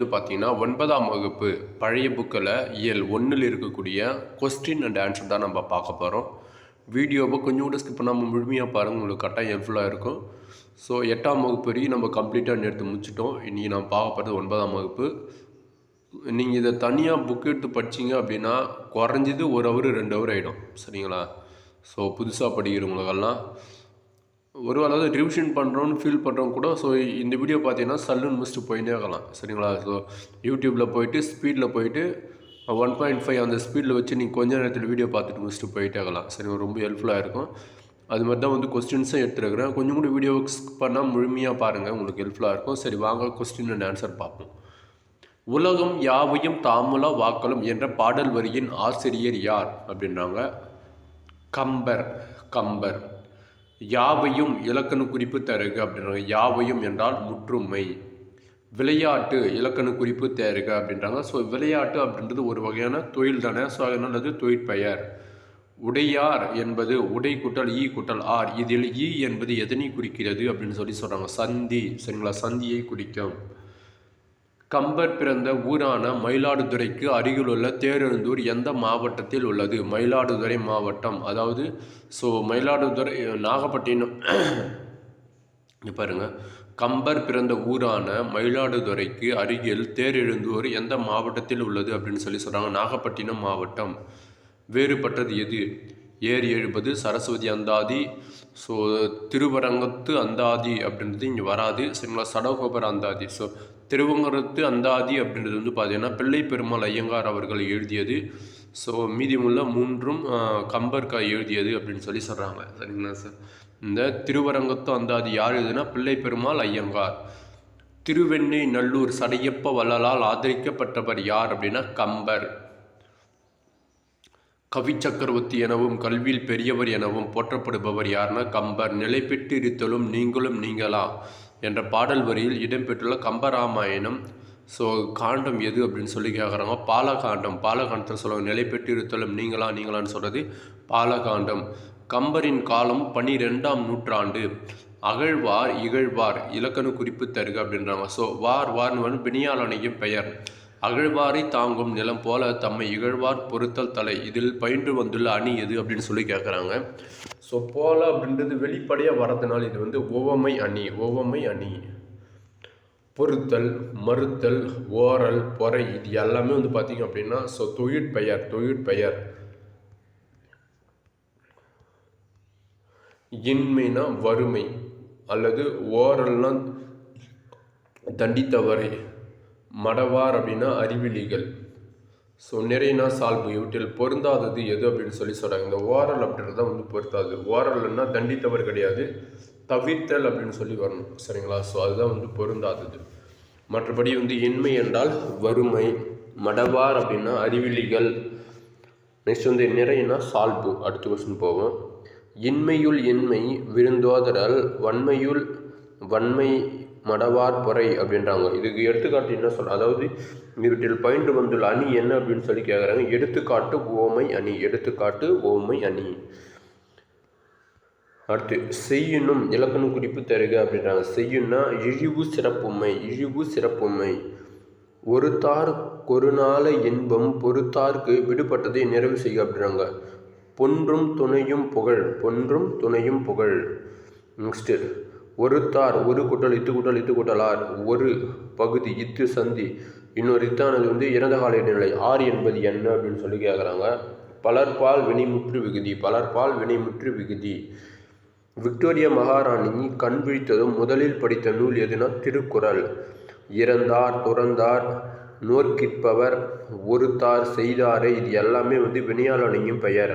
வந்து பார்த்தீங்கன்னா ஒன்பதாம் வகுப்பு பழைய புக்கில் இயல் ஒன்றில் இருக்கக்கூடிய கொஸ்டின் அண்ட் ஆன்சர் தான் நம்ம பார்க்க போகிறோம் வீடியோவை கொஞ்சம் கூட ஸ்கிப் பண்ணாமல் முழுமையாக பாருங்கள் உங்களுக்கு கரெக்டாக ஹெல்ப்ஃபுல்லாக இருக்கும். ஸோ எட்டாம் வகுப்பு வரையும் நம்ம கம்ப்ளீட்டாக நேற்று முடிச்சிட்டோம். இன்றைக்கி நான் பார்க்க போகிறது ஒன்பதாம் வகுப்பு. நீங்கள் இதை தனியாக புக் எடுத்து படிச்சீங்க அப்படின்னா குறைஞ்சது ஒரு ஹவர் ரெண்டு ஹவர் ஆகிடும் சரிங்களா? ஸோ புதுசாக படிக்கிறவங்களுக்கெல்லாம் ஒரு அதாவது ரிவிஷன் பண்ணுறோன்னு ஃபீல் பண்ணுறவங்க கூட ஸோ இந்த வீடியோ பார்த்தீங்கன்னா சல்லுன்னு முடிச்சுட்டு போயிட்டே இருக்கலாம். சரிங்களா? ஸோ யூடியூப்பில் போயிட்டு ஸ்பீடில் போயிட்டு ஒன் பாயிண்ட் ஃபைவ் அந்த ஸ்பீடில் வச்சு நீங்கள் கொஞ்ச நேரத்தில் வீடியோ பார்த்துட்டு முடிச்சுட்டு போயிட்டே இருக்கலாம். சரி ரொம்ப ஹெல்ப்ஃபுல்லாக இருக்கும். அது மாதிரி தான் வந்து கொஸ்டின்ஸும் எடுத்துருக்கிறேன். கொஞ்சம் கூட வீடியோ பண்ணால் முழுமையாக பாருங்கள் உங்களுக்கு ஹெல்ப்ஃபுல்லாக இருக்கும். சரி வாங்க கொஸ்டின் அண்ட் ஆன்சர் பார்ப்போம். உலகம் யாவையும் தாமுல வாக்களும் என்ற பாடல் வரியின் ஆசிரியர் யார்? அப்படின்றாங்க. கம்பர் கம்பர். யாவையும் இலக்கண குறிப்பு தருக அப்படின்றாங்க. யாவையும் என்றால் முற்றுமை. விளையாட்டு இலக்கண குறிப்பு தேருக அப்படின்றாங்க. ஸோ விளையாட்டு அப்படின்றது ஒரு வகையான தொழில் தானே. ஸோ அதனால் அது தொழிற்பெயர். உடையார் என்பது உடை குட்டல் ஈ குட்டல் ஆர். இதில் ஈ என்பது எதனை குறிக்கிறது அப்படின்னு சொல்லி சொல்கிறாங்க சந்தி சரிங்களா? சந்தியை குறிக்கும். கம்பர் பிறந்த ஊரான மயிலாடுதுறைக்கு அருகிலுள்ள தேரெழுந்தூர் எந்த மாவட்டத்தில் உள்ளது? மயிலாடுதுறை மாவட்டம் அதாவது ஸோ மயிலாடுதுறை நாகப்பட்டினம். பாருங்கள் கம்பர் பிறந்த ஊரான மயிலாடுதுறைக்கு அருகில் தேரெழுந்தூர் எந்த மாவட்டத்தில் உள்ளது அப்படின்னு சொல்லி சொல்கிறாங்க நாகப்பட்டினம் மாவட்டம். வேறுபட்டது எது? ஏர் எழுபது சரஸ்வதி அந்தாதி ஸோ திருவரங்கத்து அந்தாதி அப்படின்றது இங்கே வராது. சரிங்களா சடகோபர் அந்தாதி. ஸோ திருவங்கரத்து அந்தாதி அப்படின்றது வந்து பார்த்தீங்கன்னா பிள்ளை பெருமாள் ஐயங்கார் அவர்கள் எழுதியது. ஸோ மீதியுள்ள மூன்றும் கம்பர்கா எழுதியது அப்படின்னு சொல்லி சொல்கிறாங்க சரிங்களா சார் இந்த திருவரங்கத்து அந்தாதி யார் எழுதுனா பிள்ளை பெருமாள் ஐயங்கார். திருவெண்ணை நல்லூர் சடையப்ப வள்ளலால் ஆதரிக்கப்பட்டவர் யார் அப்படின்னா கம்பர். கவி சக்கரவர்த்தி எனவும் கல்வியில் பெரியவர் எனவும் போற்றப்படுபவர் யார்னா கம்பர். நிலை பெற்று இருத்தலும் நீங்களும் நீங்களா? என்ற பாடல் வரியில் இடம்பெற்றுள்ள கம்பராமாயணம். ஸோ காண்டம் எது அப்படின்னு சொல்லி கேட்குறாங்க பாலகாண்டம். பாலகாண்டத்தில் சொல்லுவாங்க நிலை பெற்று இருத்தலும் நீங்களா நீங்களான்னு சொல்கிறது பாலகாண்டம். கம்பரின் காலம் பன்னிரெண்டாம் நூற்றாண்டு. அகழ்வார் இகழ்வார் இலக்கண குறிப்பு தருக அப்படின்றாங்க. ஸோ வார் வார்னு வந்து பிணியாளனையும் பெயர். அகழ்வாரை தாங்கும் நிலம் போல தம்மை இகழ்வார் பொறுத்தல் தலை. இதில் பயின்று வந்துள்ள அணி எது அப்படின்னு சொல்லி கேட்குறாங்க ஸோ போல அப்படின்றது வெளிப்படையாக வரதுனால இது வந்து ஓவமை அணி ஓவமை அணி. பொறுத்தல் மறுத்தல் ஓரல் பொறை இது எல்லாமே வந்து பார்த்தீங்க அப்படின்னா ஸோ தொழிற்பெயர் தொழிற்பெயர் இன்மைனா வறுமை அல்லது ஓரல்னா தண்டித்தவரை. மடவார் அப்படின்னா அறிவிலிகள். ஸோ நிறையனா சால்பு இவற்றில் பொருந்தாதது எது அப்படின்னு சொல்லி சொல்கிறாங்க இந்த ஓரல் அப்படின்றத வந்து பொருத்தாது. ஓரல்னா தண்டித்தவர் கிடையாது தவிர்த்தல் அப்படின்னு சொல்லி வரணும். சரிங்களா? ஸோ அதுதான் வந்து பொருந்தாதது. மற்றபடி வந்து இன்மை என்றால் வறுமை. மடவார் அப்படின்னா அறிவிலிகள். நெக்ஸ்ட் வந்து நிறையனா சால்பு. அடுத்த கொஸ்டின் போவோம். இன்மையுள் இன்மை விருந்தோதரல் வன்மையுள் வன்மை மடவார் பொறை அப்படின்றாங்க. இதுக்கு எடுத்துக்காட்டு என்ன சொல்ல அதாவது இவற்றில் பயின்று வந்துள்ள அணி என்ன அப்படின்னு சொல்லி கேட்குறாங்க எடுத்துக்காட்டு ஓமை அணி எடுத்துக்காட்டு ஓமை அணி. அடுத்து செய்யணும் இலக்கணம் குறிப்பு தருக அப்படின்றாங்க. செய்யுன்னா இழிவு சிறப்புமை இழிவு சிறப்புமை. ஒருத்தார் கொருநாள இன்பம் பொறுத்தார்க்கு விடுபட்டதை நிறைவு செய்ய அப்படின்றாங்க. பொன்றும் துணையும் புகழ் பொன்றும் துணையும் புகழ். நெக்ஸ்ட்டு ஒருத்தார் ஒரு குட்டல் இத்து குட்டல் இத்து குட்டலார். ஒரு பகுதி இத்து சந்தி. இன்னொரு இத்தானது வந்து இறந்த கால நிலை ஆறு என்பது என்ன அப்படின்னு சொல்லி கேட்குறாங்க பலர்பால் வினைமுற்று விகுதி பலர்பால் வினைமுற்று விகுதி. விக்டோரியா மகாராணி கண் விழித்ததும் முதலில் படித்த நூல் எதுனா? திருக்குறள். இறந்தார் துறந்தார் நோர்க்கிற்பவர் ஒருத்தார் செய்தாரே. இது எல்லாமே வந்து வினையாளனையும் பெயர்.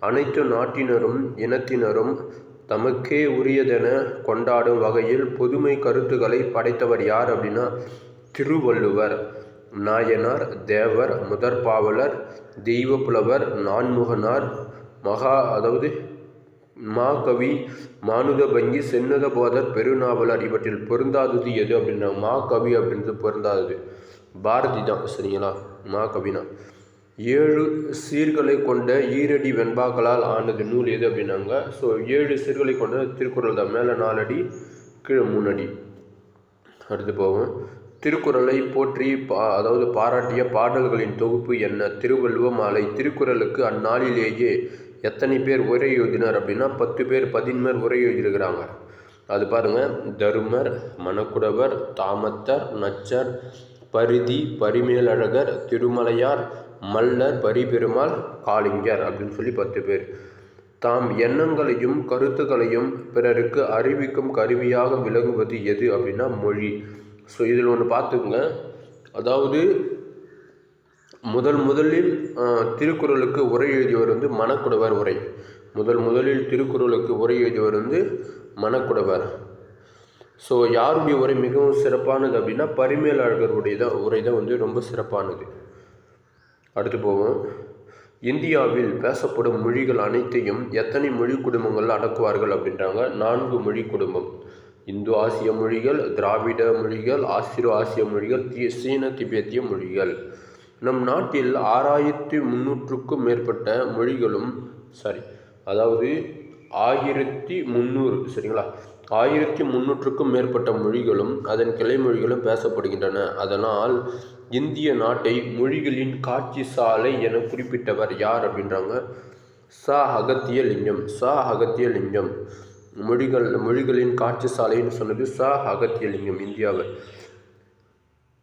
அனைத்து நாட்டினரும் இனத்தினரும் தமக்கே உரியதென கொண்டாடும் வகையில் புதுமை கருத்துக்களை படைத்தவர் யார் அப்படின்னா திருவள்ளுவர். நாயனார் தேவர் முதற்பாவலர் தெய்வப்புலவர் நான்முகனார் மகா அதாவது மாகவி மானுதபங்கி சென்னத போதர் பெருநாவலர் இவற்றில் பொருந்தாதது எது அப்படின்னா மாகவி அப்படின்றது பொருந்தாதது. பாரதி தான் சரிங்களா? மாகவினா. ஏழு சீர்களை கொண்ட ஈரடி வெண்பாக்களால் ஆனது நூல் எது அப்படின்னாங்க? ஸோ ஏழு சீர்களை கொண்ட திருக்குறள் தான். மேலே நாலடி கீழே மூணு அடி. அடுத்து போவோம். திருக்குறளை போற்றி பா அதாவது பாராட்டிய பாடல்களின் தொகுப்பு என்ன? திருவள்ளுவ மாலை திருக்குறளுக்கு அந்நாளிலேயே எத்தனை பேர் உரை எழுதினார் அப்படின்னா பத்து பேர் பதின்மர் உரை எழுதியிருக்கிறாங்க. அது பாருங்கள் தருமர் மணக்குடவர் தாமத்தர் நச்சர் பரிதி பரிமேலழகர் திருமலையார் மல்லர் பரிபெருமாள் காளிங்கர் அப்படின்னு சொல்லி பத்து பேர். தாம் எண்ணங்களையும் கருத்துக்களையும் பிறருக்கு அறிவிக்கும் கருவியாக விளங்குவது எது அப்படின்னா மொழி. ஸோ இதில் ஒன்று பார்த்துக்குங்க. அதாவது முதல் முதலில் திருக்குறளுக்கு உரை எழுதியவர் வந்து மணக்குடவர் உரை. முதல் முதலில் திருக்குறளுக்கு உரை எழுதியவர் வந்து மணக்குடவர். ஸோ யாருடைய உரை மிகவும் சிறப்பானது அப்படின்னா பரிமேலழகருடைய தான் உரை தான் வந்து ரொம்ப சிறப்பானது. அடுத்து போவோம். இந்தியாவில் பேசப்படும் மொழிகள் அனைத்தையும் எத்தனை மொழி குடும்பங்கள் அடக்குவார்கள் அப்படின்றாங்க. நான்கு மொழி குடும்பம். இந்து ஆசிய மொழிகள் திராவிட மொழிகள் ஆசிரோ ஆசிய மொழிகள் தி சீன திபெத்திய மொழிகள். நம் நாட்டில் ஆறாயிரத்தி முந்நூற்றுக்கும் மேற்பட்ட மொழிகளும் சாரி அதாவது ஆயிரத்தி முந்நூறு சரிங்களா? ஆயிரத்தி முந்நூற்றுக்கும் மேற்பட்ட மொழிகளும் அதன் கிளை மொழிகளும் பேசப்படுகின்றன. அதனால் இந்திய நாட்டை மொழிகளின் காட்சி சாலை என குறிப்பிட்டவர் யார் அப்படின்றாங்க? ச. அகத்திய லிங்கம் சா. அகத்திய லிங்கம் மொழிகள் மொழிகளின் காட்சி சாலைன்னு சொன்னது சா. அகத்திய லிங்கம் இந்தியாவில்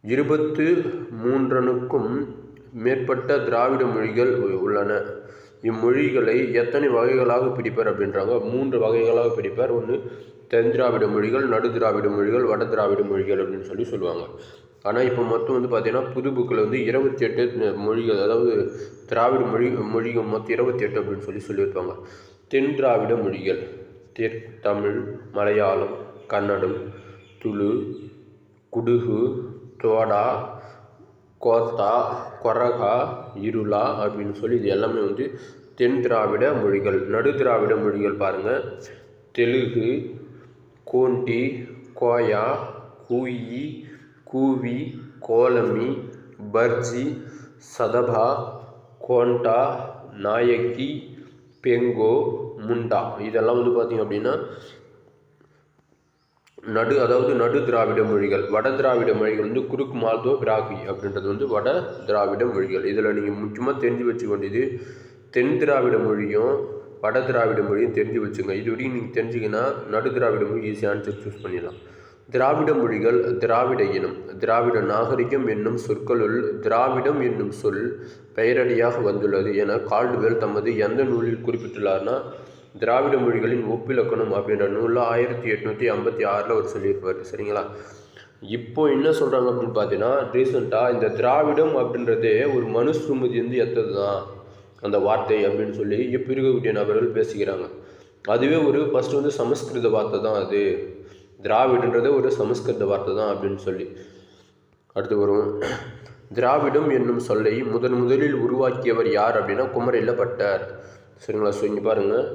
இருபத்து மூன்றனுக்கும் மேற்பட்ட திராவிட மொழிகள் உள்ளன. இம்மொழிகளை எத்தனை வகைகளாக பிடிப்பார் அப்படின்றாங்க? மூன்று வகைகளாக பிடிப்பார். ஒன்று தென் திராவிட மொழிகள் நடு திராவிட மொழிகள் வட திராவிட மொழிகள் அப்படின்னு சொல்லி சொல்லுவாங்க. ஆனால் இப்போ மொத்தம் வந்து பார்த்திங்கன்னா புது புக்கில் வந்து இருபத்தி எட்டு மொழிகள் அதாவது திராவிட மொழி மொழிகள் மொத்தம் இருபத்தி எட்டு அப்படின்னு சொல்லி சொல்லியிருப்பாங்க. தென் திராவிட மொழிகள் தெற் தமிழ் மலையாளம் கன்னடம் துளு குடுகு தோடா கோத்தா கொரகா இருளா அப்படின்னு சொல்லி இது எல்லாமே வந்து தென் திராவிட மொழிகள் நடு திராவிட மொழிகள் பாருங்கள் தெலுங்கு கோண்டி கோயா கூயி கூவி கோலமி பர்ஜி சதபா கோண்டா நாயக்கி பெங்கோ முண்டா. இதெல்லாம் வந்து பார்த்திங்க அப்படின்னா நடு அதாவது நடு திராவிட மொழிகள். வட திராவிட மொழிகள் வந்து குறுக்கு மால்தோ பிராகி அப்படின்றது வந்து வட திராவிட மொழிகள். இதில் நீங்கள் முக்கியமாக தெரிஞ்சு வச்சுக்க வேண்டியது தென் திராவிட மொழியும் வட திராவிட மொழியும் தெரிஞ்சு வச்சுங்க. இது வரைக்கும் நீங்கள் தெரிஞ்சிங்கன்னா நடு திராவிட மொழி ஈஸியாக ஆன்சர் சூஸ் பண்ணிடலாம். திராவிட மொழிகள் திராவிட இனம் திராவிட நாகரிகம் என்னும் சொற்களுள் திராவிடம் என்னும் சொல் பெயரடியாக வந்துள்ளது என கால்டுவெல் தமது எந்த நூலில் குறிப்பிட்டுள்ளார்னா திராவிட மொழிகளின் ஒப்பிலக்கணம் அப்படின்ற நூலில் ஆயிரத்தி எட்நூற்றி ஐம்பத்தி ஆறில் அவர் சொல்லியிருப்பார். சரிங்களா? இப்போ என்ன சொல்கிறாங்க அப்படின்னு பார்த்தீங்கன்னா ரீசெண்டாக இந்த திராவிடம் அப்படின்றதே ஒரு மனுஸ்ருமதி வந்து எத்தது தான் அந்த வார்த்தை அப்படின்னு சொல்லி இப்போ இருக்கக்கூடிய நபர்கள் பேசிக்கிறாங்க. அதுவே ஒரு ஃபஸ்ட்டு வந்து சமஸ்கிருத வார்த்தை தான் அது. திராவிடன்றது ஒரு சமஸ்கிருத வார்த்தை தான் அப்படின்னு சொல்லி. அடுத்து வரும் திராவிடம் என்னும் சொல்லை முதன் முதலில் உருவாக்கியவர் யார் அப்படின்னா குமரியில் பட்டார். சரிங்களா ஸோ இங்கே பாருங்கள்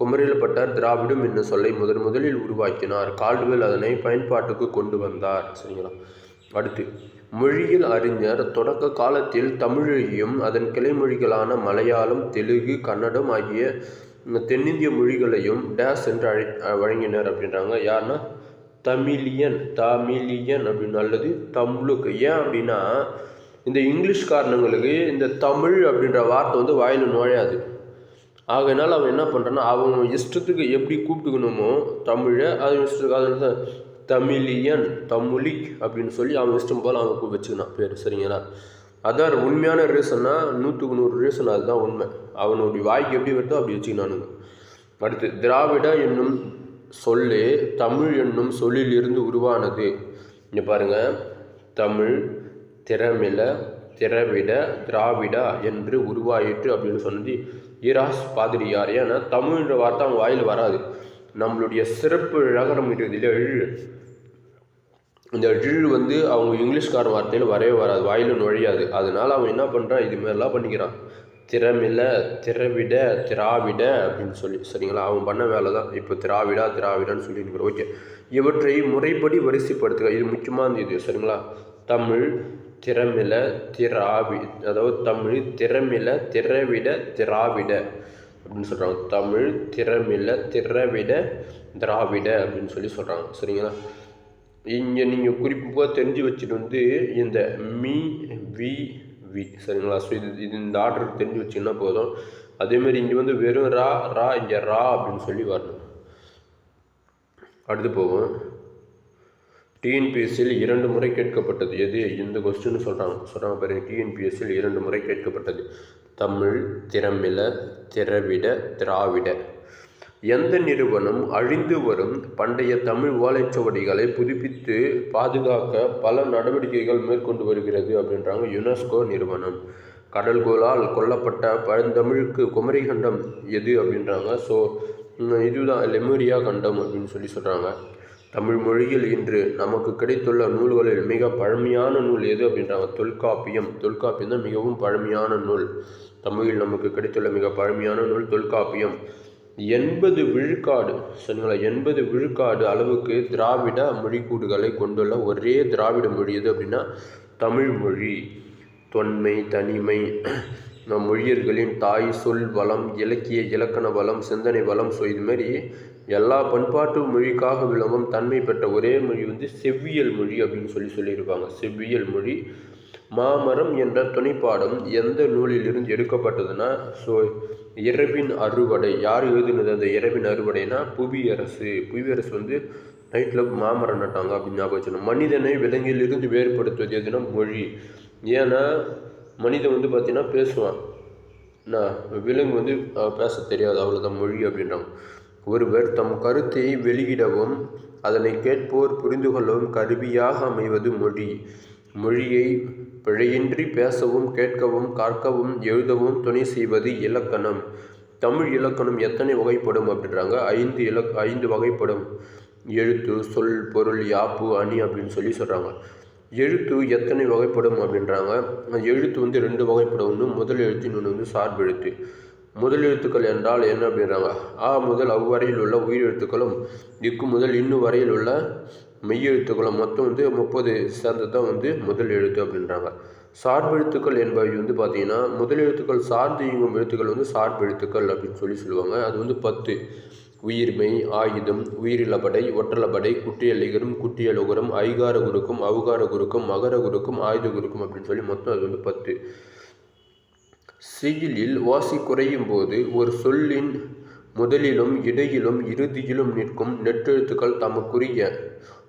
குமரியில் பட்டார் திராவிடம் என்னும் சொல்லை முதன் முதலில் உருவாக்கினார். கால்டுவெல் அதனை பயன்பாட்டுக்கு கொண்டு வந்தார். சரிங்களா அடுத்து. மொழியில் அறிஞர் தொடக்க காலத்தில் தமிழையும் அதன் கிளைமொழிகளான மலையாளம் தெலுங்கு கன்னடம் ஆகிய தென்னிந்திய மொழிகளையும் டேஸ் என்று அழை வழங்கினர் அப்படின்றாங்க. யாருன்னா தமிழியன் தமிழியன் அப்படின்னு அல்லது தம்லுக் ஏன் அப்படின்னா இந்த இங்கிலீஷ் காரணங்களுக்கு இந்த தமிழ் அப்படின்ற வார்த்தை வந்து வாயில் நுழையாது. ஆகையினால் அவன் என்ன பண்ணுறான்னா அவங்க இஷ்டத்துக்கு எப்படி கூப்பிட்டுக்கணுமோ தமிழை அது இஷ்டத்துக்கு அதில் தான் தமிழியன் தமிழிக் அப்படின்னு சொல்லி அவன் இஷ்டம் போல் அவங்க வச்சுக்கணும் பேர் சரிங்களா? அதான் உண்மையான ரீசன்னா நூற்றுக்கு நூறு ரீசன் அதுதான் உண்மை. அவனுடைய வாய்க்கு எப்படி வருதோ அப்படி வச்சுக்கணும் அடுத்து திராவிட என்னும் சொல்லே தமிழ் என்னும் சொல்லிலிருந்து உருவானது. இங்கே பாருங்கள் தமிழ் திறமில திறவிட திராவிடா என்று உருவாயிற்று அப்படின்னு சொன்னது ஈராஸ் பாதிரியார். ஏன்னா தமிழ்ன்ற வார்த்தை அவங்க வாயில் வராது. நம்மளுடைய சிறப்பு நகரம் இருக்குது எழு இந்த எழு வந்து அவங்க இங்கிலீஷ்கார வார்த்தையில் வரவே வராது. வாயில் நுழையாது. அதனால் அவன் என்ன பண்ணுறான் இது மாதிரிலாம் பண்ணிக்கிறான். திறமில திறவிட திராவிட அப்படின்னு சொல்லி சரிங்களா? அவன் பண்ண வேலை தான் இப்போ திராவிடா திராவிடன்னு சொல்லியிருக்கிறோம் ஓகே. இவற்றை முறைப்படி வரிசைப்படுத்துக. இது முக்கியமான இது சரிங்களா? தமிழ் திறமில திராவி அதாவது தமிழ் திறமில திறவிட திராவிட அப்படின்னு சொல்கிறாங்க தமிழ் திறமில திறவிட திராவிட அப்படின்னு சொல்லி சொல்கிறாங்க சரிங்களா? இங்கே நீங்கள் குறிப்பாக தெரிஞ்சு வச்சுட்டு வந்து இந்த மீ வி வி சரிங்களா? ஸோ இது இது இந்த ஆர்டர் தெரிஞ்சு வச்சிங்கன்னா போதும். அதேமாரி இங்கே வந்து வெறும் ரா ரா இங்கே ரா அப்படின்னு சொல்லி வரணும். அடுத்து போவோம். டிஎன்பிஎஸ்சியில் இரண்டு முறை கேட்கப்பட்டது. எது? இந்த கொஸ்டின் சொல்கிறாங்க சொல்கிறாங்க பாருங்க டிஎன்பிஎஸ்சியில் இரண்டு முறை கேட்கப்பட்டது. தமிழ் திறமில திரவிட திராவிட. எந்த நிறுவனம் அழிந்து வரும் பண்டைய தமிழ் ஓலைச்சுவடிகளை புதுப்பித்து பாதுகாக்க பல நடவடிக்கைகள் மேற்கொண்டு வருகிறது அப்படின்றாங்க யுனெஸ்கோ நிறுவனம். கடல்கோளால் கொல்லப்பட்ட பழந்தமிழுக்கு குமரிகண்டம் எது அப்படின்றாங்க. ஸோ இதுதான் லெமூரியா கண்டம் அப்படின்னு சொல்லி சொல்கிறாங்க தமிழ் மொழியில் இன்று நமக்கு கிடைத்துள்ள நூல்களில் மிக பழமையான நூல் எது அப்படின்றாங்க. தொல்காப்பியம். தொல்காப்பியம் தான் மிகவும் பழமையான நூல். தமிழில் நமக்கு கிடைத்துள்ள மிக பழமையான நூல் தொல்காப்பியம். எண்பது விழுக்காடு சரிங்களா? எண்பது விழுக்காடு அளவுக்கு திராவிட மொழிக்கூடுகளை கொண்டுள்ள ஒரே திராவிட மொழி எது அப்படின்னா தமிழ் மொழி. தொன்மை தனிமை நம் மொழியர்களின் தாய் சொல் வளம் இலக்கிய இலக்கண வளம் சிந்தனை வளம். ஸோ இதுமாரி எல்லா பண்பாட்டு மொழிக்காக விளங்கும் தன்மை பெற்ற ஒரே மொழி வந்து செவ்வியல் மொழி அப்படின்னு சொல்லி சொல்லியிருப்பாங்க செவ்வியல் மொழி. மாமரம் என்ற துணைப்பாடம் எந்த நூலிலிருந்து எடுக்கப்பட்டதுன்னா ஸோ இரவின் அறுவடை. யார் எழுதுனது அந்த இரவின் அறுவடைனா புவியரசு. புவியரசு வந்து நைட்டில் மாமரம் நட்டாங்க அப்படின்னு ஞாபகம் வச்சுக்கணும். மனிதனை விலங்கிலிருந்து வேறுபடுத்துவது எதுனா மொழி. ஏன்னா மனிதன் வந்து பார்த்திங்கன்னா பேசுவான். நான் விலங்கு வந்து பேச தெரியாது. அவ்வளோதான் மொழி அப்படின்றாங்க. ஒருவர் தம் கருத்தை வெளியிடவும் அதனை கேட்போர் புரிந்து கொள்ளவும் கருவியாக அமைவது மொழி. மொழியை பிழையின்றி பேசவும் கேட்கவும் கற்கவும் எழுதவும் துணை செய்வது இலக்கணம். தமிழ் இலக்கணம் எத்தனை வகைப்படும் அப்படின்றாங்க. ஐந்து இலக் ஐந்து வகைப்படும். எழுத்து சொல் பொருள் யாப்பு அணி அப்படின்னு சொல்லி சொல்கிறாங்க எழுத்து எத்தனை வகைப்படும் அப்படின்றாங்க. எழுத்து வந்து ரெண்டு வகைப்படும். ஒன்று முதல் எழுத்து இன்னொன்று வந்து சார்பெழுத்து முதல் எழுத்துக்கள் என்றால் என்ன அப்படின்றாங்க? ஆ முதல் அவ்வரையில் உள்ள உயிரெழுத்துக்களும் இக்கு முதல் இன்னு வரையில் உள்ள மெய்யெழுத்துக்களும் மொத்தம் வந்து முப்பது சேர்ந்தது தான் வந்து முதல் எழுத்து அப்படின்றாங்க. சார்பெழுத்துக்கள் என்பவை வந்து பார்த்திங்கன்னா முதல் எழுத்துக்கள் சார்ந்து இயங்கும் எழுத்துக்கள் வந்து சார்பெழுத்துக்கள் அப்படின்னு சொல்லி சொல்லுவாங்க. அது வந்து பத்து. உயிர்மை ஆயுதம் உயிரிழபடை ஒற்றலபடை குட்டியலிகரும் குட்டியலுகரம் ஐகார குருக்கும் அவுகார குருக்கும் மகர குருக்கும் ஆயுத குருக்கும் அப்படின்னு சொல்லி மொத்தம் அது வந்து பத்து. சிகிலில் வாசி குறையும் போது ஒரு சொல்லின் முதலிலும் இடையிலும் இறுதியிலும் நிற்கும் நெட்டெழுத்துக்கள் தமக்குரிய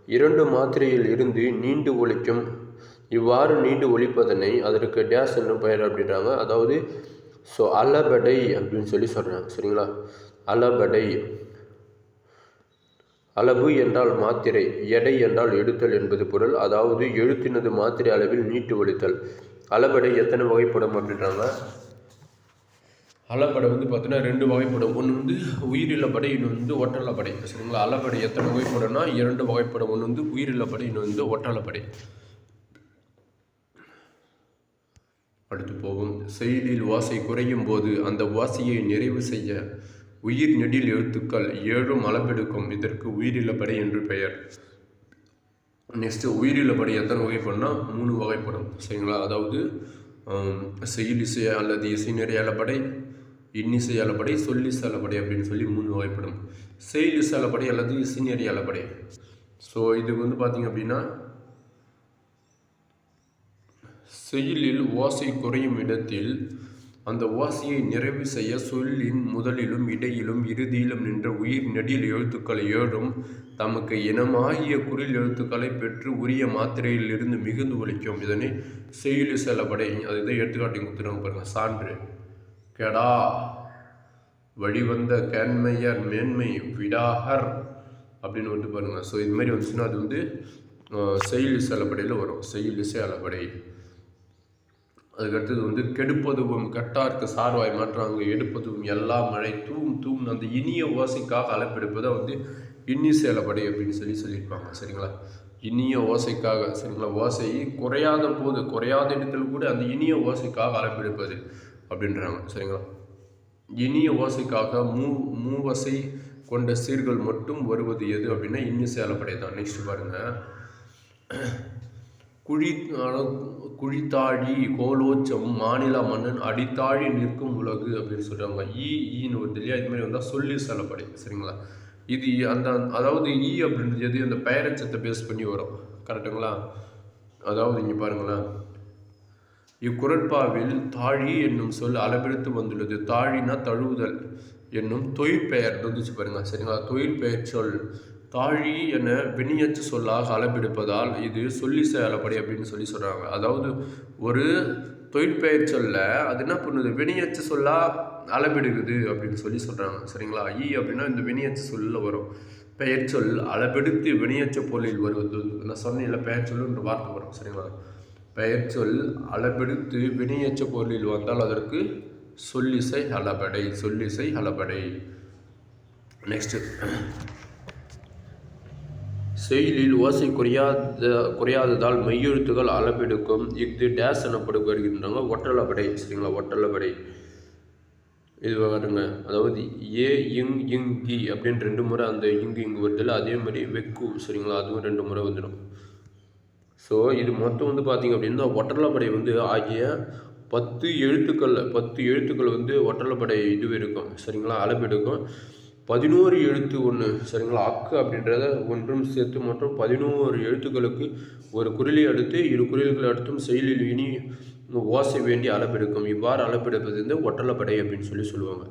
இரண்டு மாத்திரையில் இருந்து நீண்டு ஒழிக்கும். இவ்வாறு நீண்டு ஒழிப்பதனை அதற்கு டேஸ் என்ன பெயர் அப்படின்றாங்க. அதாவது ஸோ அலபடை அப்படின்னு சொல்லி சொல்கிறாங்க சரிங்களா? அலபடை. அளவு என்றால் மாத்திரை எடை என்றால் எடுத்தல் என்பது பொருள். அதாவது எழுத்தினது மாத்திரை அளவில் நீட்டு ஒழித்தல். அளபடை எத்தனை வகைப்படும் அப்படின்றாங்க? அலப்படை வந்து பார்த்தீங்கன்னா ரெண்டு வகைப்படும். ஒன்று வந்து உயிரிழப்படை இன்னொன்று வந்து ஒற்றலப்படை சரிங்களா? அலப்படை எத்தனை வகைப்படும்னா இரண்டு வகைப்படும். ஒன்று வந்து உயிரிழப்படை இன்னொன்று வந்து ஒற்றலப்படை அடுத்து போகும். செயலில் வாசை குறையும் போது அந்த வாசையை நிறைவு செய்ய உயிர் நெடில் எழுத்துக்கள் ஏழும் அளப்பெடுக்கும். இதற்கு உயிரிழப்படை என்று பெயர். நெக்ஸ்ட்டு உயிரிழப்படை எத்தனை வகைப்படும்னா மூணு வகைப்படும். சரிங்களா? அதாவது செயல் இசை அல்லது இசை நிறைய அளப்படை இன்னிசை அளப்படை சொல்லி அளப்படை அப்படின்னு சொல்லி மூணு வகைப்படும். செயலிசை அளப்படை அல்லது இசைநெறி அளப்படை ஸோ இதுக்கு வந்து பார்த்திங்க அப்படின்னா செயலில் ஓசை குறையும் இடத்தில் அந்த ஓசையை நிறைவு செய்ய சொல்லின் முதலிலும் இடையிலும் இறுதியிலும் நின்ற உயிர் நெடில் எழுத்துக்களை ஏழும் தமக்கு இனமாகிய குரில் எழுத்துக்களை பெற்று உரிய மாத்திரையில் இருந்து மிகுந்து ஒழிக்கும் இதனை செயலி செல்லப்படை அதுதான் எடுத்துக்காட்டி கொடுத்துருவாங்க பாருங்கள் சான்று. கெடா வழிவந்த கேண்மையர் மேன்மை விடாகர் அப்படின்னு வந்து பாருங்கள் ஸோ இது மாதிரி வந்துச்சுன்னா அது வந்து செயல் அலப்படையில் வரும். செயல் இசை அளப்படை அதுக்கடுத்தது வந்து கெடுப்பதுவும் கெட்டார்க்கு சார்வாய் மாற்றாங்க. எடுப்பதும் எல்லா மழை தூம் தூம் அந்த இனிய ஓசைக்காக அழைப்பெடுப்பதை வந்து இன்னிசை அலப்படை அப்படின்னு சொல்லி சொல்லியிருப்பாங்க. சரிங்களா? இனிய ஓசைக்காக சரிங்களா? ஓசை குறையாத போது குறையாத இடத்தில் கூட அந்த இனிய ஓசைக்காக அழைப்பெடுப்பது அப்படின்றாங்க. சரிங்களா? இனிய ஓசைக்காக மூ மூவசை கொண்ட சீர்கள் மட்டும் வருவது எது அப்படின்னா இன்னிசை சேலப்படை தான். நெக்ஸ்ட் பாருங்கள் குழி குழித்தாழி கோலோச்சம் மாநில மன்னன் அடித்தாழி நிற்கும் உலகு அப்படின்னு சொல்கிறாங்க ஈ ஈன்னு வருது இல்லையா? இது மாதிரி வந்தால் சொல்லி சேலப்படை சரிங்களா? இது அந்த அதாவது ஈ அப்படின்றது எது? அந்த பெயரச்சத்தை பேஸ் பண்ணி வரும். கரெக்டுங்களா அதாவது இங்கே பாருங்களேன். இக்குரட்பாவில் தாழி என்னும் சொல் அளபெடுத்து வந்துள்ளது. தாழினா தழுவுதல் என்னும் தொழிற்பெயர் வந்துச்சு பாருங்க. சரிங்களா? தொழிற்பெயர் சொல். தாழி என வினியச்சு சொல்லாக அளபெடுப்பதால் இது சொல்லி செயலப்படி அப்படின்னு சொல்லி சொல்கிறாங்க அதாவது ஒரு தொழிற்பெயர் சொல்ல அது என்ன பண்ணுது? வினியச்சு சொல்லா அளவெடுக்குது அப்படின்னு சொல்லி சொல்கிறாங்க சரிங்களா? ஈ அப்படின்னா இந்த வினியச்சு சொல்ல வரும். பெயர் சொல் அளபெடுத்து வினியச்ச பொருளில் வருவது. நான் சொன்னேன்ல பெயர் சொல்லுன்ற வார்த்தை வரும். சரிங்களா? பெயர் சொல் அளவெடுத்து வினையச்ச பொருளில் வந்தால் அதற்கு சொல்லிசை அளபடை சொல்லிசை அளபடை. நெக்ஸ்ட் செயலில் ஓசை குறையாத குறையாததால் மெய்யெழுத்துகள் அளபெடுக்கும். இஃது டேஸ் எனப்படும் வருகின்றாங்க ஒற்றளபடை சரிங்களா? ஒற்றளபடை இது வருங்க அதாவது ஏ இங் இங் கி அப்படின்னு ரெண்டு முறை அந்த இங்கு இங்கு வருதில்ல அதே மாதிரி வெக்கு சரிங்களா? அதுவும் ரெண்டு முறை வந்துடும். ஸோ இது மொத்தம் வந்து பார்த்திங்க அப்படின்னா ஒற்றலப்படை வந்து ஆகிய பத்து எழுத்துக்கள் பத்து எழுத்துக்கள் வந்து ஒற்றலப்படை இது இருக்கும். சரிங்களா? அளவு எடுக்கும். பதினோரு எழுத்து ஒன்று சரிங்களா? அக்கு அப்படின்றத ஒன்றும் சேர்த்து மற்றும். பதினோரு எழுத்துக்களுக்கு ஒரு குரலை அடுத்து இரு குரல்களை அடுத்தும் செயலில் இனி ஓசை வேண்டி அளப்பெடுக்கும் இவ்வாறு அளப்பெடுப்பது வந்து ஒற்றலப்படை அப்படின்னு சொல்லி சொல்லுவாங்க.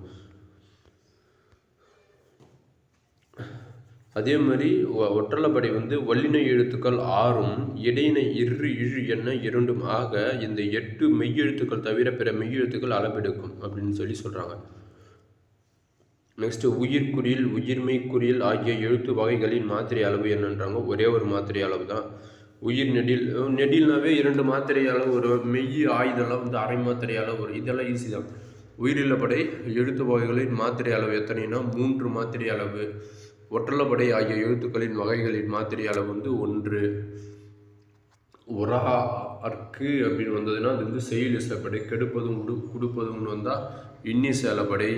அதே மாதிரி ஒற்றலப்படை வந்து வல்லினை எழுத்துக்கள் ஆறும் இடையினை இரு இழு என இரண்டும் ஆக இந்த எட்டு மெய்யெழுத்துக்கள் தவிர பிற மெய்யெழுத்துக்கள் அளவெடுக்கும் அப்படின்னு சொல்லி சொல்கிறாங்க நெக்ஸ்ட்டு உயிர்குறியில் குறியல் ஆகிய எழுத்து வகைகளின் மாத்திரை அளவு என்னன்றாங்க? ஒரே ஒரு மாத்திரை அளவு தான். உயிர் நெடில் நெடில்னாவே இரண்டு மாத்திரை அளவு வரும் மெய் ஆயுதெல்லாம் வந்து அரை மாத்திரை அளவு வரும் இதெல்லாம் ஈஸி தான். உயிரிழப்படை எழுத்து வகைகளின் மாத்திரை அளவு எத்தனைனா மூன்று மாத்திரை அளவு. ஒற்றலப்படை ஆகிய எழுத்துக்களின் வகைகளின் மாத்திரை அளவு வந்து ஒன்று. உரா அற்கு அப்படின்னு வந்ததுன்னா அது வந்து செயல் இசைப்படை கெடுப்பதும் குடு கொடுப்பதும்னு வந்தால் இன்னி சேலப்படை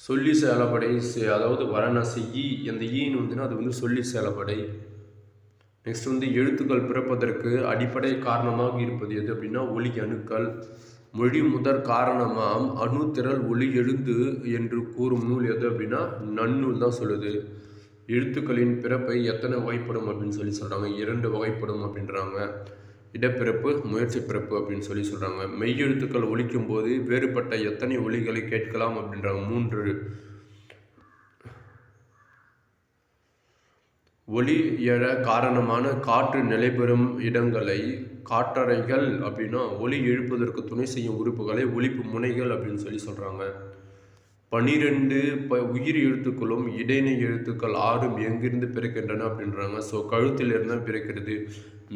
சொல்லி சேலப்படை அதாவது வரணசி ஈ அந்த ஈன்னு வந்துன்னா அது வந்து சொல்லி சேலப்படை நெக்ஸ்ட் வந்து எழுத்துக்கள் பிறப்பதற்கு அடிப்படை காரணமாக இருப்பது எது அப்படின்னா ஒளி அணுக்கள் மொழி முதற் காரணமாம் அணுத்திரல் ஒளி எழுந்து என்று கூறும் நூல் எது அப்படின்னா நன்னூல் தான் சொல்லுது. எழுத்துக்களின் பிறப்பை எத்தனை வகைப்படும் அப்படின்னு சொல்லி சொல்கிறாங்க இரண்டு வகைப்படும் அப்படின்றாங்க. இடப்பிறப்பு முயற்சி பிறப்பு அப்படின்னு சொல்லி சொல்கிறாங்க மெய்யெழுத்துக்கள் ஒழிக்கும் போது வேறுபட்ட எத்தனை ஒலிகளை கேட்கலாம் அப்படின்றாங்க. மூன்று. ஒளி எழ காரணமான காற்று நிலைபெறும் இடங்களை காற்றறைகள் அப்படின்னா ஒளி எழுப்பதற்கு துணை செய்யும் உறுப்புகளை ஒழிப்பு முனைகள் அப்படின்னு சொல்லி சொல்கிறாங்க பனிரெண்டு ப உயிர் எழுத்துக்களும் இடைநிலை எழுத்துக்கள் ஆறும் எங்கிருந்து பிறக்கின்றன அப்படின்றாங்க. ஸோ கழுத்தில் இருந்தால் பிறக்கிறது.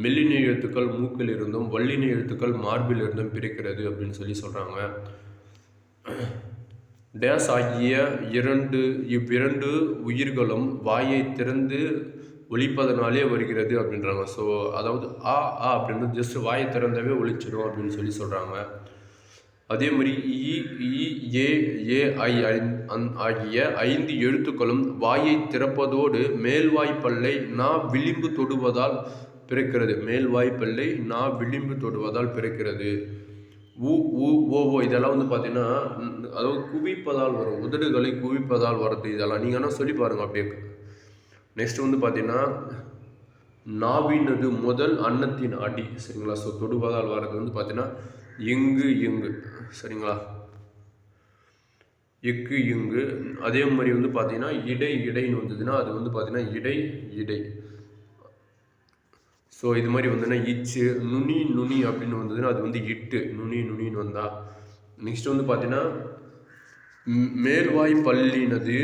மெல்லினை எழுத்துக்கள் மூக்கில் இருந்தும் எழுத்துக்கள் மார்பில் இருந்தும் பிறக்கிறது அப்படின்னு சொல்லி சொல்கிறாங்க டேஸ் ஆகிய இரண்டு இவ்விரண்டு உயிர்களும் வாயை திறந்து ஒழிப்பதனாலே வருகிறது அப்படின்றாங்க. ஸோ அதாவது ஆ ஆ அப்படின்னு ஜஸ்ட் வாயை திறந்தாவே ஒழிச்சிடும் அப்படின்னு சொல்லி சொல்கிறாங்க அதே மாதிரி இ இ ஏ ஏ ஐ ஆகிய ஐந்து எழுத்துக்களும் வாயை திறப்பதோடு மேல்வாய் பல்லை நா விளிம்பு தொடுவதால் பிறக்கிறது. மேல்வாய் பல்லை நா விளிம்பு தொடுவதால் பிறக்கிறது. ஊ ஊ ஓ ஓ இதெல்லாம் வந்து பார்த்தீங்கன்னா அதாவது குவிப்பதால் வரும் உதடுகளை குவிப்பதால் வரது இதெல்லாம். நீங்கள் ஆனால் சொல்லி பாருங்கள் அப்படியே. நெக்ஸ்ட் வந்து பார்த்தீங்கன்னா நாவினது முதல் அன்னத்தின் அடி சரிங்களா? ஸோ தொடுபதால் வர்றது வந்து பார்த்தீங்கன்னா எங்கு எங்கு சரிங்களா? எக்கு இங்கு அதே மாதிரி வந்து பார்த்தீங்கன்னா இடை இடைன்னு வந்ததுன்னா அது வந்து பார்த்தீங்கன்னா இடை இடை. ஸோ இது மாதிரி வந்ததுன்னா இச்சு நுனி நுனி அப்படின்னு வந்ததுன்னா அது வந்து இட்டு நுனி நுனின்னு வந்தால் நெக்ஸ்ட் வந்து பார்த்தீங்கன்னா மேல்வாய் பல்லினது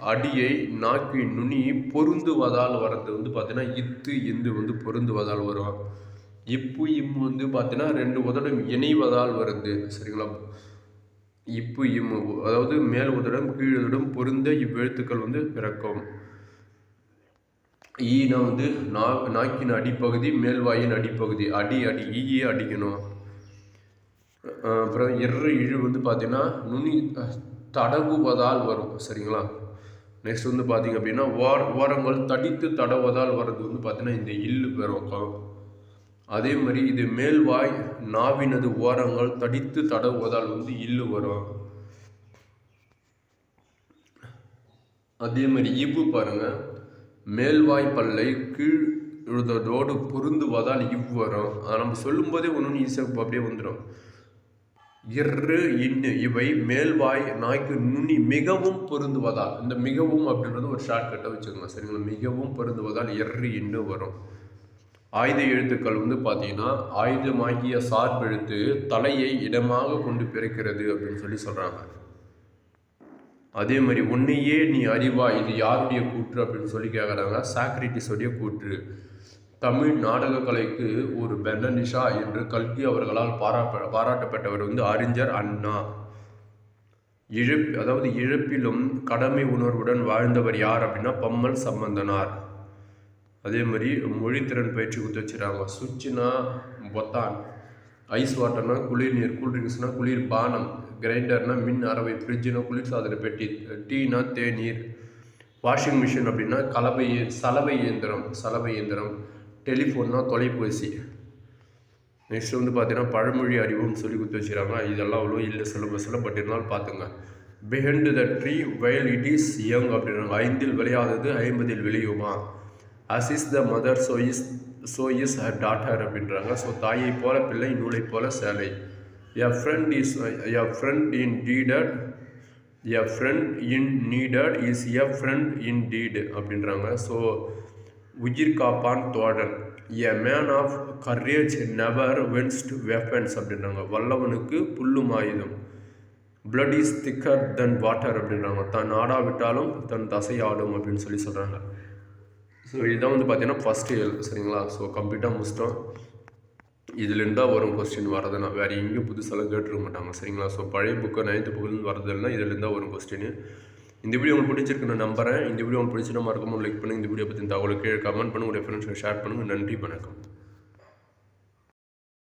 அடியை நாக்கின் நுனி பொருந்துவதால் வர்றது வந்து பார்த்தீங்கன்னா இத்து இந்து வந்து பொருந்துவதால் வரும். இப்பு இம் வந்து பார்த்தீங்கன்னா ரெண்டு உதடும் இணைவதால் வருது. சரிங்களா? இப்பு இம்மு அதாவது மேல் உதடம் கீழ் உதடம் பொருந்த இவ்வெழுத்துக்கள் வந்து பிறக்கும். ஈனா வந்து நா நாக்கின் அடிப்பகுதி மேல்வாயின் அடிப்பகுதி. அடி அடி ஈயே அடிக்கணும். அப்புறம் எர்ற இழு வந்து பார்த்தீங்கன்னா நுனி தடவுவதால் வரும். சரிங்களா? நெக்ஸ்ட் வந்து பார்த்தீங்க அப்படின்னா வார ஓரங்கள் தடித்து தடவுவதால் வர்றது வந்து பார்த்தீங்கன்னா இந்த இல்லு பெறும் அதே மாதிரி இது மேல்வாய் நாவினது ஓரங்கள் தடித்து தடவுவதால் வந்து இல்லு வரும். அதே மாதிரி இவ்வு பாருங்க. மேல்வாய் பல்லை கீழ் எழுதோடு பொருந்துவதால் இவ் வரும். அதை நம்ம சொல்லும்போதே ஒன்று ஈஸியாக அப்படியே வந்துடும் இரு இன்னு இவை மேல்வாய் நாய்க்கு நுனி மிகவும் பொருந்துவதால். இந்த மிகவும் அப்படின்றது ஒரு ஷார்ட்கட்டை வச்சுக்கோங்க சரிங்களா? மிகவும் பொருந்துவதால் எர்ரு இன்னு வரும். ஆயுத எழுத்துக்கள் வந்து பார்த்தீங்கன்னா ஆயுதமாகிய சார்பெழுத்து தலையை இடமாக கொண்டு பிறக்கிறது அப்படின்னு சொல்லி சொல்கிறாங்க அதே மாதிரி உன்னையே நீ அறிவா இது யாருடைய கூற்று? அப்படின்னு சொல்லி கேட்குறாங்க சாக்ரிட்டிஸோடைய கூற்று. தமிழ் நாடக கலைக்கு ஒரு பெர்னனிஷா என்று கல்கி அவர்களால் பாராட்ட பாராட்டப்பட்டவர் வந்து அறிஞர் அண்ணா. இழப் அதாவது இழப்பிலும் கடமை உணர்வுடன் வாழ்ந்தவர் யார் அப்படின்னா பம்மல் சம்பந்தனார். அதே மாதிரி மொழித்திறன் பயிற்சி கொடுத்து வச்சுருக்காங்க. சுவிட்சுனா பொத்தான். ஐஸ் வாட்டர்னா குளிர் நீர் கூல்ட்ரிங்க்ஸ்னா குளிர் பானம் கிரைண்டர்னா மின் அறவை ஃப்ரிட்ஜுனா குளிர்சாதன பெட்டி டீனா தேநீர் வாஷிங் மிஷின் அப்படின்னா கலவை சலவை இயந்திரம் சலவை இயந்திரம். டெலிஃபோன்னா தொலைபேசி. நெக்ஸ்ட் வந்து பார்த்தீங்கன்னா பழமொழி அறிவுன்னு சொல்லி கொடுத்து வச்சுக்கிறாங்க. இதெல்லாம் அவ்வளோ இல்லை சிலபஸில் பட் இருந்தாலும் பார்த்துங்க bend the tree while it is young அப்படின்றாங்க. ஐந்தில் விளையாதது ஐம்பதில் விளையுமா? As is the mother so is so is her daughter அப்படின்றாங்க. ஸோ தாயை போல பிள்ளை நூலை போல சேலை. A friend is a friend in deeded a friend in needed is a friend in deed அப்படின்றாங்க. ஸோ உயிர் காப்பான் தோழன். A man of courage never வென்ஸ்ட் weapons அப்படின்றாங்க. வல்லவனுக்கு புல்லும் ஆயுதம். பிளட் இஸ் திக்கர் தென் வாட்டர் அப்படின்றாங்க. தன் ஆடாவிட்டாலும் தன் தசை ஆடும் அப்படின்னு சொல்லி சொல்கிறாங்க ஸோ இதுதான் வந்து பார்த்தீங்கன்னா ஃபஸ்ட் இயர் சரிங்களா? ஸோ கம்ப்ளீட்டாக முடிச்சிட்டோம். இதுலேருந்து தான் வரும் கொஸ்டின் வரதுனா வேறு எங்கேயும் புதுசாலாம் கேட்டுருக்க மாட்டாங்க. சரிங்களா? ஸோ பழைய புக்கு நைன்த்து புக்குலேருந்து வரதுன்னா இதுலேருந்து தான் வரும் கொஸ்டின் இந்த வீடியோ உங்களுக்கு பிடிச்சிருக்கு நான் நம்புறேன். இந்த வீடியோ உங்களுக்கு பிடிச்சினா மறக்காம லைக் பண்ணுங்கள் இந்த வீடியோ பற்றி தகவலை கீழே கமெண்ட் பண்ணுங்கள் உங்கள் ஃப்ரெண்ட்ஸ்க்கு ஷேர் பண்ணுங்கள் நன்றி வணக்கம்.